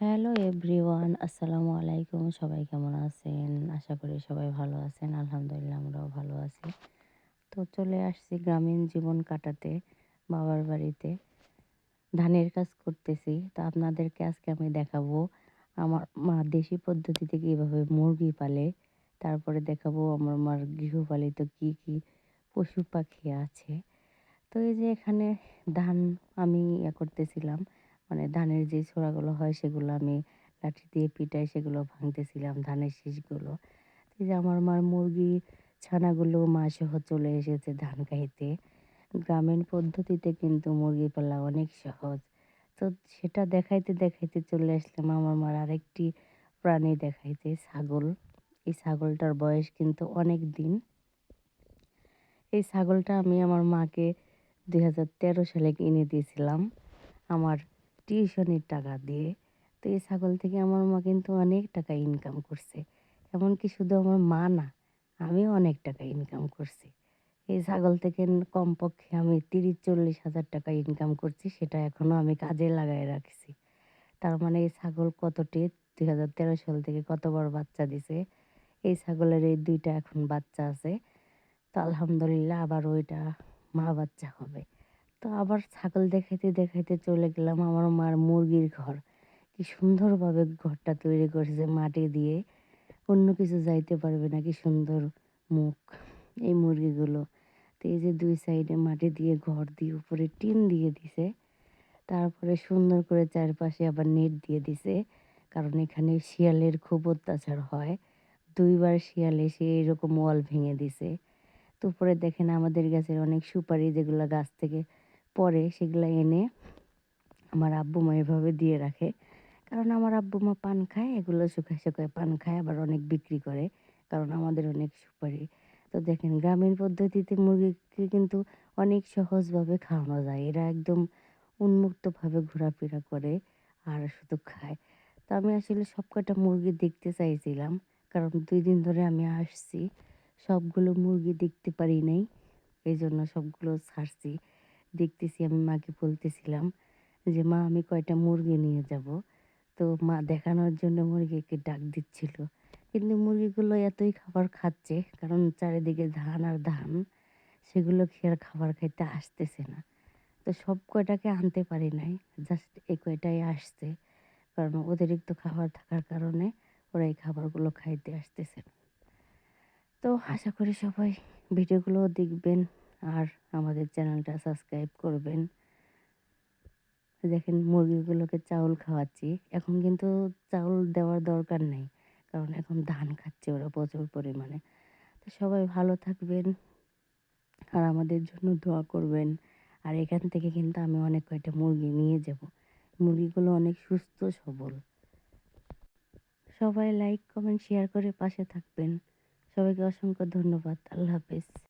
Hello everyone, আসসালামু আলাইকুম। সবাই কেমন আছেন? আশা করি সবাই ভালো আছেন। আলহামদুলিল্লাহ আমরাও ভালো আছি। তো চলে আসছি গ্রামীণ জীবন কাটাতে, বাবার বাড়িতে। ধানের কাজ করতেছি। তো আপনাদেরকে আজকে আমি দেখাবো আমার মা দেশি পদ্ধতিতে কীভাবে মুরগি পালে, তারপরে দেখাবো আমার মার গৃহপালিত কি কি পশু পাখি আছে। তো এই যে এখানে ধান আমি ইয়ে করতেছিলাম মানে ধানের যে ছোড়াগুলো হয় সেগুলো আমি লাঠি দিয়ে পিটাই, সেগুলো ভাঙতেছিলাম ধানের শীষগুলো। এই যে আমার মার মুরগি ছানাগুলো মাসহ চলে এসেছে ধান খাইতে। গ্রামীণ পদ্ধতিতে কিন্তু মুরগি পালা অনেক সহজ। তো সেটা দেখাইতে দেখাইতে চলে আসলাম আমার মার আরেকটি প্রাণী দেখাইতে, ছাগল। এই ছাগলটার বয়স কিন্তু অনেক দিন। এই ছাগলটা আমি আমার মাকে দুই হাজার তেরো সালে কিনে দিয়েছিলাম। আমার টিউশনির টাকা দিয়ে। তো এই ছাগল থেকে আমার মা কিন্তু অনেক টাকা ইনকাম করছে। এমনকি শুধু আমার মা না, আমিও অনেক টাকা ইনকাম করছি। এই ছাগল থেকে কমপক্ষে আমি তিরিশ চল্লিশ হাজার টাকা ইনকাম করছি, সেটা এখনও আমি কাজে লাগাই রাখছি। তার মানে এই ছাগল কতটি? দুই হাজার তেরো সাল থেকে কতবার বাচ্চা দিছে? এই ছাগলের এই দুইটা এখন বাচ্চা আছে। তো আলহামদুলিল্লাহ আবার ওইটা মা বাচ্চা হবে। তো আবার ছাগল দেখাইতে দেখাইতে চলে গেলাম আমার মার মুরগির ঘর। কি সুন্দরভাবে ঘরটা তৈরি করেছে মাটি দিয়ে। অন্য কিছু যাইতে পারবে না, কি সুন্দর মুখ এই মুরগিগুলো। তো এই যে দুই সাইডে মাটি দিয়ে ঘর দিয়ে উপরে টিন দিয়ে দিছে। তারপরে সুন্দর করে চারপাশে আবার নেট দিয়ে দিছে। কারণ এখানে শিয়ালের খুব অত্যাচার হয়। দুইবার শিয়াল এসে এরকম ওয়াল ভেঙে দিছে। তো উপরে দেখেন আমাদের গাছের অনেক সুপারি যেগুলো গাছ থেকে পরে সেগুলো এনে আমার আব্বু মা এভাবে দিয়ে রাখে। কারণ আমার আব্বু মা পান খায়, এগুলো শুকায় শুকায় পান খায়, আবার অনেক বিক্রি করে, কারণ আমাদের অনেক সুপারি। তো দেখেন গ্রামীণ পদ্ধতিতে মুরগিকে কিন্তু অনেক সহজভাবে খাওয়ানো যায়। এরা একদম উন্মুক্তভাবে ঘোরাফেরা করে আর শুধু খায়। তো আমি আসলে সব কটা মুরগি দেখতে চাইছিলাম, কারণ দুই দিন ধরে আমি আসছি, সবগুলো মুরগি দেখতে পারি নাই এই জন্য সবগুলো ছাড়ছি। দেখতেছি, আমি মাকে বলতেছিলাম যে, মা, আমি কয়টা মুরগি নিয়ে যাব? তো মা দেখানোর জন্য মুরগিকে ডাক দিচ্ছিল। কিন্তু মুরগিগুলো এতই খাবার খাচ্ছে, কারণ চারিদিকে ধান আর ধান, সেগুলো খেয়ে খাবার খাইতে আসতেছে না। তো সব কয়টাকে আনতে পারি নাই, জাস্ট এই কয়টাই আসছে, কারণ অতিরিক্ত খাবার থাকার কারণে ওরা এই খাবারগুলো খাইতে আসতেছে তো আশা করি সবাই ভিডিওগুলো দেখবেন। আর আমাদের চ্যানেলটা সাবস্ক্রাইব করবেন। দেখেন মুরগিগুলোকে চাউল খাওয়াচ্ছি। এখন কিন্তু চাউল দেওয়ার দরকার নেই, কারণ এখন ধান খাচ্ছে ওরা প্রচুর পরিমাণে। তো সবাই ভালো থাকবেন আর আমাদের জন্য দোয়া করবেন। আর এখান থেকে কিন্তু আমি অনেক কয়টা মুরগি নিয়ে যাব। মুরগিগুলো অনেক সুস্থ, সবল। সবাই লাইক কমেন্ট শেয়ার করে পাশে থাকবেন। সবাইকে অসংখ্য ধন্যবাদ। আল্লাহ হাফেজ।